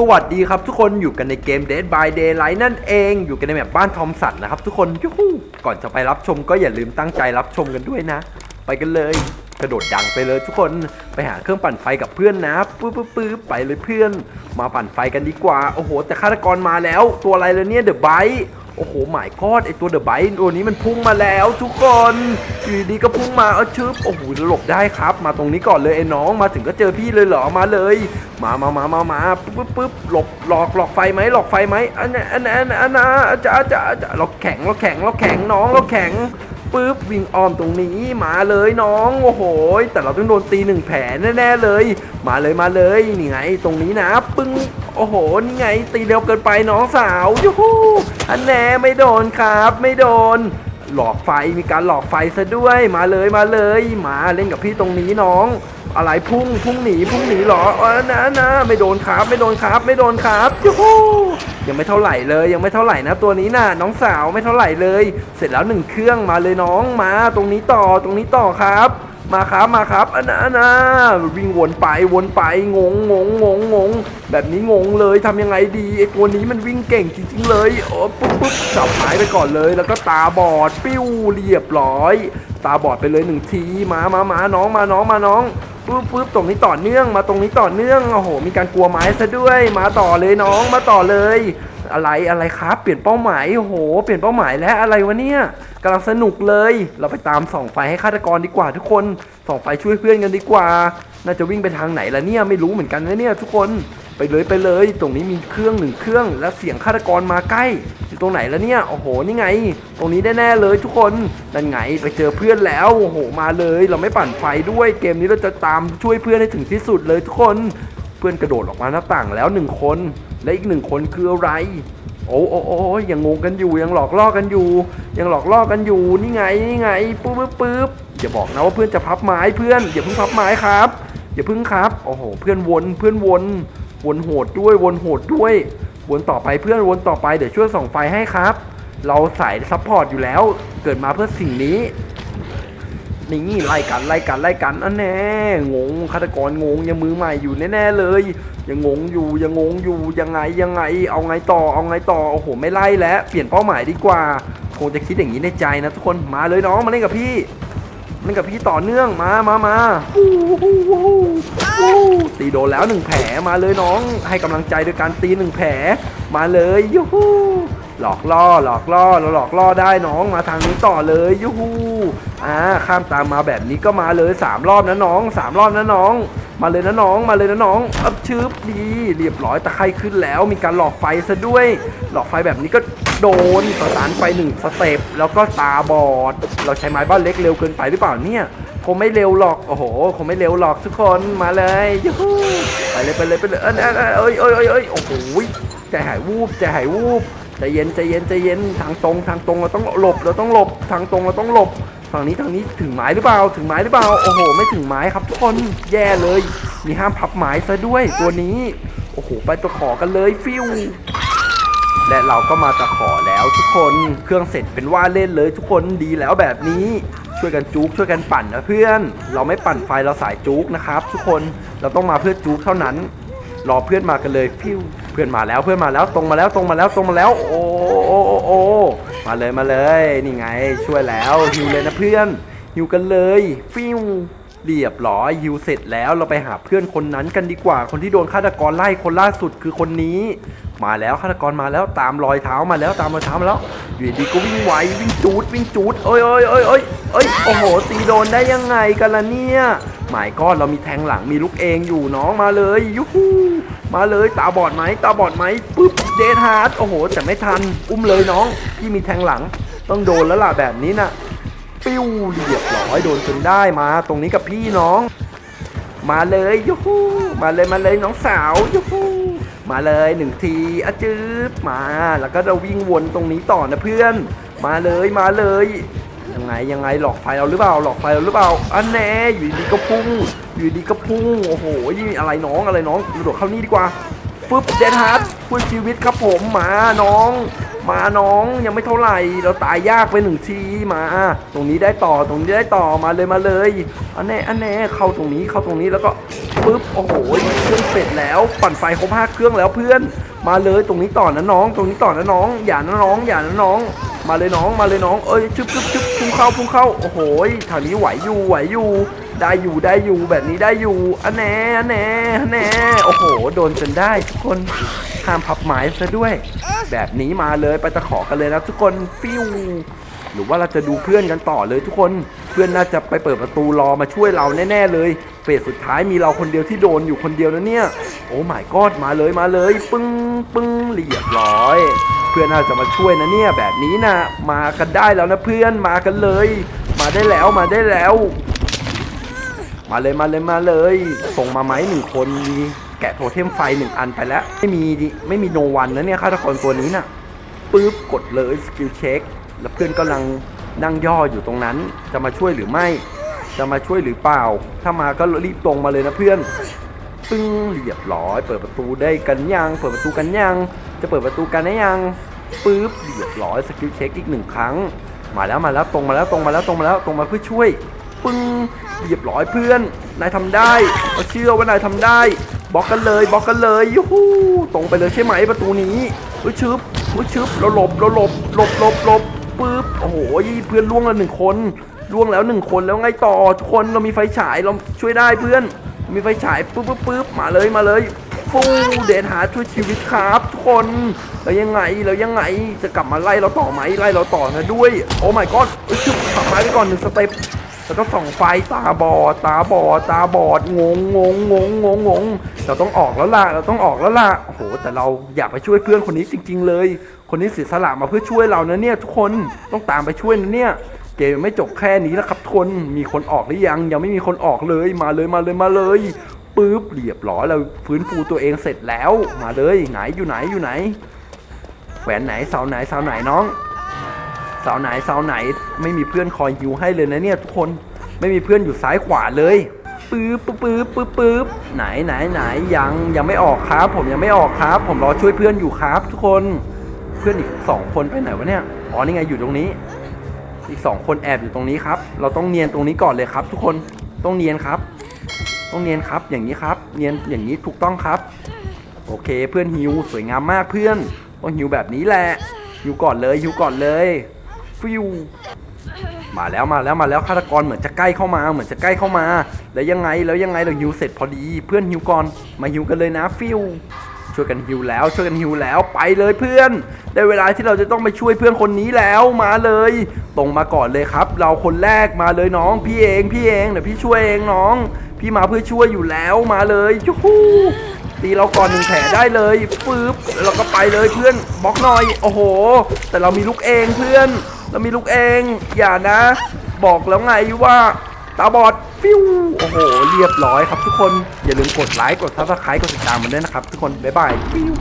สวัสดีครับทุกคนอยู่กันในเกม Dead by Daylight นั่นเองอยู่กันในแบบบ้านทอมสันนะครับทุกคนยูฮูก่อนจะไปรับชมก็อย่าลืมตั้งใจรับชมกันด้วยนะ ไปกันเลย กระโดดดังไปเลยทุกคนไปหาเครื่องปั่นไฟกับเพื่อนนะปื๊บปื๊บปึ๊บไปเลยเพื่อน มาปั่นไฟกันดีกว่า โอ้โห แต่ฆาตกรมาแล้วตัวอะไรเลยเนี่ยเดอะไบ โอ้โหหมายกอดไอตัวเดอะไบต์ตัวนี้มันพุ่งมาแล้วทุกคนอยู่ดีๆก็พุ่งมาเออชึบโอ้โหหลบได้ครับ มาตรงนี้ก่อนเลยไอ้น้องมาถึงก็เจอพี่เลยเหรอมาเลย มามามามามาปึ๊บปึ๊บหลบหลอกหลอกไฟไหมหลอกไฟไหมอันนั้นอันนั้นอันนั้นอันน้าจะอาจะอาจะเราแข็งเราแข็งเราแข็งน้องเราแข็ง ปึ๊บวิ่งอ้อมตรงนี้มาเลยน้องโอ้โห แต่เราต้องโดนตีหนึ่งแผลแน่ๆเลย มาเลยมาเลยนี่ไง ตรงนี้นะ ปึ้งโอ้โหนี่ไง ตีเร็วเกินไปน้องสาวยูฮูอันแน่ไม่โดนครับ ไม่โดน หลอกไฟมีการหลอกไฟซะด้วยมาเลยมาเลย มาเล่นกับพี่ตรงนี้น้อง อะไรพุ่งพุ่งหนีพุ่งหนีเหรอเออนะนะไม่โดนครับ ไม่โดนครับ ไม่โดนครับยูฮู ยังไม่เท่าไหร่เลยยังไม่เท่าไหร่นะตัวนี้น่ะน้องสาวไม่เท่าไหร่เลย เสร็จแล้วหนึ่งเครื่องมาเลยน้องมาตรงนี้ต่อตรงนี้ต่อครับ มาครับมาครับอันนะอันนะวิ่งวนไปวนไปงงงงงงงงแบบนี้งงเลยทำยังไงดีไอตัวนี้มันวิ่งเก่งจริงๆเลยโอ้ปุ๊บปุ๊บจับหายไปก่อนเลย แล้วก็ตาบอดปิ้วเรียบร้อย ตาบอดไปเลยหนึ่งทีมามามาน้องมาน้องมาน้อง ปุ๊บปุ๊บตรงนี้ต่อเนื่องมาตรงนี้ต่อเนื่องโอ้โห มีการกลัวไม้ซะด้วย มาต่อเลยน้องมาต่อเลย อะไรอะไรครับ เปลี่ยนเป้าหมายโอ้โห เปลี่ยนเป้าหมายแล้วอะไรวะเนี่ยกำลังสนุกเลย เราไปตามส่องไฟให้ฆาตกรดีกว่าทุกคนส่องไฟช่วยเพื่อนกันดีกว่า น่าจะวิ่งไปทางไหนละเนี่ยไม่รู้เหมือนกันนะเนี่ยทุกคน ไปเลยไปเลย ตรงนี้มีเครื่องหนึ่งเครื่อง แล้วเสียงฆาตกรมาใกล้อยู่ตรงไหนแล้วเนี่ยโอ้โหนี่ไง ตรงนี้แน่ๆเลยทุกคนนั่นไงไปเจอเพื่อนแล้วโอ้โหมาเลย เราไม่ปั่นไฟด้วยเกมนี้เราจะตามช่วยเพื่อนให้ถึงที่สุดเลยทุกคนเพื่อนกระโดดออกมาหน้าต่างแล้วหนึ่งคน และอีกหนึ่งคนคืออะไร โอ้โอ้โอ้ยังงงกันอยู่ยังหลอกล่อกันอยู่ ยังหลอกล่อกันอยู่นี่ไงนี่ไงปึ๊บปึ๊บปึ๊บอย่าบอกนะว่าเพื่อนจะพับไม้เพื่อนอย่าเพิ่งพับไม้ครับอย่าเพิ่งครับโอ้โหเพื่อนวนเพื่อนวน วนโหดด้วยวนโหดด้วย วนต่อไปเพื่อนวนต่อไปเดี๋ยวช่วยส่องไฟให้ครับ เราสายซัพพอร์ตอยู่แล้ว เกิดมาเพื่อสิ่งนี้นี่ไล่กันไล่กันไล่กันอันแน่งงฆาตกรงงยังมือใหม่อยู่แน่ๆเลยยังงงอยู่ยังงงอยู่ยังไงยังไง เอาไงต่อเอาไงต่อโอ้โหไม่ไล่แล้วเปลี่ยนเป้าหมายดีกว่าคงจะคิดอย่างนี้ในใจนะทุกคนมาเลยน้องมาเล่นกับพี่ เล่นกับพี่ต่อเนื่องมามามาวู้วู้วู้วู้ตีโดนแล้วหนึ่งแผลมาเลยน้อง ให้กำลังใจโดยการตีหนึ่งแผลมาเลยยูฮู หลอกล่อหลอกล่อเราหลอกล่อได้น้องมาทางนี้ต่อเลยยูฮูอ่าข้ามตามมาแบบนี้ก็มาเลยสามรอบนะน้องสามรอบนะน้อง มาเลยนะน้องมาเลยนะน้องอับชืบดีเรียบร้อยตะไครขึ้นแล้ว มีการหลอกไฟซะด้วย หลอกไฟแบบนี้ก็โดนสตาร์ทไปหนึ่งสเต็ปแล้วก็ตาบอด เราใช้ไม้บ้านเล็กเร็วเกินไปหรือเปล่าเนี่ยคงไม่เร็วหรอกโอ้โหคงไม่เร็วหรอกทุกคนมาเลยยูฮูไปเลยไปเลยไปเลยเอยเอยเอ้ยเอยเอยโอ้โหใจหายวูบใจหายวูบ ใจเย็นใจเย็นใจเย็นทางตรงทางตรงเราต้องหลบเราต้องหลบทางตรงเราต้องหลบฝั่งนี้ทางนี้ถึงไม้หรือเปล่าถึงไม้หรือเปล่าโอ้โห ไม่ถึงไม้ครับทุกคนแย่เลย มีห้ามพับไม้ซะด้วยตัวนี้ โอ้โห ไปตะขอกันเลยฟิวและเราก็มาตะขอแล้วทุกคนเครื่องเสร็จเป็นว่าเล่นเลยทุกคนดีแล้วแบบนี้ช่วยกันจุกช่วยกันปั่นนะเพื่อน เราไม่ปั่นไฟเราสายจุกนะครับ ทุกคนเราต้องมาเพื่อจุกเท่านั้น รอเพื่อนมากันเลยฟิว พื่อนมาแล้วเพื่อนมาแล้วตรงมาแล้วตรงมาแล้วตรงมาแล้ว โอ้โอ้โอ้มาเลยมาเลยนี่ไงช่วยแล้วฮิวเลยนะเพื่อนฮิวกันเลยฟิวเรียบร้อยฮิวเสร็จแล้วเราไปหาเพื่อนคนนั้นกันดีกว่า คนที่โดนฆาตกรไล่คนล่าสุดคือคนนี้ มาแล้วฆาตกรมาแล้วตามรอยเท้ามาแล้วตามรอยเท้ามาแล้วอยู่ดีก็วิ่งไววิ่งจูดวิ่งจูดเอ้ยเอ้ยเอ้ยเอ้ยเอ้ยโอ้โหตีโดนได้ยังไงกันล่ะเนี่ยหมายก้อนเรามีแทงหลังมีลูกเองอยู่น้องมาเลยยูฮู มาเลยตาบอดไหมตาบอดไหมปุ๊บเดทฮาร์ดโอ้โห แต่ไม่ทัน อุ้มเลยน้องพี่มีแทงหลัง ต้องโดนแล้วล่ะแบบนี้น่ะ ปิ้วเรียบร้อยโดนจนได้มา ตรงนี้กับพี่น้อง มาเลยยูฮูมาเลยมาเลยน้องสาวยูฮูมาเลยหนึ่งทีอะจืบมา แล้วก็เราวิ่งวนตรงนี้ต่อนะเพื่อน มาเลยมาเลย ยังไงยังไงหลอกไฟเราหรือเปล่าหลอกไฟเราหรือเปล่าอันแน่อยู่ดีก็พุ่งอยู่ดีก็พุ่งโอ้โหยี่อะไรน้องอะไรน้องกระโดดเข้านี่ดีกว่าฟึบเดนฮาร์ดช่วยชีวิตครับผมมาน้อง มาน้องยังไม่เท่าไหร่เราตายยากไปหนึ่งทีมาตรงนี้ได้ต่อตรงนี้ได้ต่อมาเลยมาเลยอันแน่อันแน่เข้าตรงนี้เข้าตรงนี้แล้วก็ปึ๊บโอ้โหเครื่องเสร็จแล้วปั่นไฟครบห้าเครื่องแล้วเพื่อน มาเลยตรงนี้ต่อนะน้อง ตรงนี้ต่อนะน้อง อย่านะน้องอย่านะน้อง มาเลยน้องมาเลยน้องเอ้ยชึบชึบชึบพุ่งเข้าพุ่งเข้าโอ้โหทางนี้ไหวอยู่ไหวอยู่ได้อยู่ได้อยู่แบบนี้ได้อยู่อันแน่อันแน่อันแน่โอ้โห โดนจนได้ทุกคนห้ามพับไม้ซะด้วย แบบนี้มาเลยไปตะขอกันเลยนะทุกคนฟิวหรือว่าเราจะดูเพื่อนกันต่อเลยทุกคนเพื่อนน่าจะไปเปิดประตูรอมาช่วยเราแน่ๆเลย เฟสสุดท้ายมีเราคนเดียวที่โดนอยู่คนเดียวนะเนี่ย โอ้หมายกอดมาเลยมาเลย ปึ้ง ปึ้งเรียบร้อย เพื่อนน่าจะมาช่วยนะเนี่ยแบบนี้นะมากันได้แล้วนะเพื่อนมากันเลย มาได้แล้วมาได้แล้ว มาเลยมาเลยมาเลย ส่งมาไหมหนึ่งคนมีแกะโทเทมไฟหนึ่งอันไปแล้ว ไม่มีดิไม่มีโนวันนะเนี่ยฆาตกรตัวนี้น่ะปุ๊บกดเลยสกิลเช็คแล้วเพื่อนกำลังนั่งย่ออยู่ตรงนั้น จะมาช่วยหรือไม่ จะมาช่วยหรือเปล่า ถ้ามาก็รีบตรงมาเลยนะเพื่อน ปึ้งเรียบร้อย เปิดประตูได้กันยังเปิดประตูกันยัง จะเปิดประตูกันได้ยังปึ๊บเรียบร้อยสกิลเช็คอีกหนึ่งครั้ง มาแล้วมาแล้วตรงมาแล้วตรงมาแล้วตรงมาแล้วตรงมาเพื่อช่วย ปึ้งเรียบร้อยเพื่อนนายทำได้เราเชื่อว่านายทำได้บล็อกกันเลยบล็อกกันเลยยูฮูตรงไปเลยใช่ไหมประตูนี้อุ้ยชึบอุ้ยชึบเราหลบเราหลบหลบหลบหลบปึ๊บโอ้โหเพื่อนล่วงแล้วหนึ่งคนล่วงแล้วหนึ่งคนแล้วไงต่อทุกคนเรามีไฟฉายเราช่วยได้เพื่อน มีไฟฉายปุ๊บปุ๊บปุ๊บมาเลยมาเลยฟูเดนหาช่วยชีวิตครับทุกคนแล้วยังไงแล้วยังไงจะกลับมาไล่เราต่อไหมไล่เราต่อนะด้วย โอ้ my god เอ้ยชุบขับไม้ไปก่อนหนึ่งสเต็ปแล้วก็ส่องไฟตาบอดตาบอดตาบอดงงงงงงงงงเราต้องออกแล้วล่ะเราต้องออกแล้วล่ะโอ้โหแต่เราอยากไปช่วยเพื่อนคนนี้จริง ๆ เลย คนนี้เสียสละมาเพื่อช่วยเรานะเนี่ยทุกคนต้องตามไปช่วยนะเนี่ย เกมไม่จบแค่นี้นะครับทุนมีคนออกหรือยัง ยังไม่มีคนออกเลยมาเลยมาเลยมาเลยปึ๊บเรียบร้อยเราฟื้นฟูตัวเองเสร็จแล้ว มาเลยไหนอยู่ไหนอยู่ไหนแขวนไหนเสาไหนเสาไหนน้องเสาไหนเสาไหน ไม่มีเพื่อนคอยยูให้เลยนะเนี่ยทุกคนไม่มีเพื่อนอยู่ซ้ายขวาเลยปึ๊บปึ๊บปึ๊บปึ๊บปึ๊บไหนไหนไหนยังยังไม่ออกครับ ผมยังไม่ออกครับ ผมรอช่วยเพื่อนอยู่ครับ ทุกคนเพื่อนอีกสองคนไปไหนวะเนี่ยอ๋อนี่ไงอยู่ตรงนี้ อีกสองคนแอบอยู่ตรงนี้ครับ เราต้องเนียนตรงนี้ก่อนเลยครับ ทุกคนต้องเนียนครับ ต้องเนียนครับอย่างนี้ครับ เนียนอย่างนี้ถูกต้องครับ โอเคเพื่อนฮิวสวยงามมากเพื่อนต้องฮิวแบบนี้แหละฮิวก่อนเลยฮิวก่อนเลยฟิวมาแล้วมาแล้วมาแล้วฆาตกรเหมือนจะใกล้เข้ามา เหมือนจะใกล้เข้ามา แล้วยังไงแล้วยังไงเราฮิวเสร็จพอดี เพื่อนฮิวก่อนมาฮิวกันเลยนะฟิว ช่วยกันฮิวแล้วช่วยกันฮิวแล้วไปเลยเพื่อน ได้เวลาที่เราจะต้องไปช่วยเพื่อนคนนี้แล้วมาเลย ตรงมาก่อนเลยครับ เราคนแรกมาเลยน้อง พี่เองพี่เองเดี๋ยวพี่ช่วยเองน้อง พี่มาเพื่อช่วยอยู่แล้วมาเลยยูฮูตีเราก่อนหนึ่งแผลได้เลยปึ๊บเราก็ไปเลยเพื่อนบล็อกหน่อยโอ้โห แต่เรามีลูกเองเพื่อน เรามีลูกเอง อย่านะ บอกแล้วไงว่าตาบอด ฟิวโอ้โห เรียบร้อยครับทุกคน อย่าลืมกดไลค์ กดซับสไครต์กดติดตามมันด้วยนะครับ ทุกคน บ๊ายบายฟิว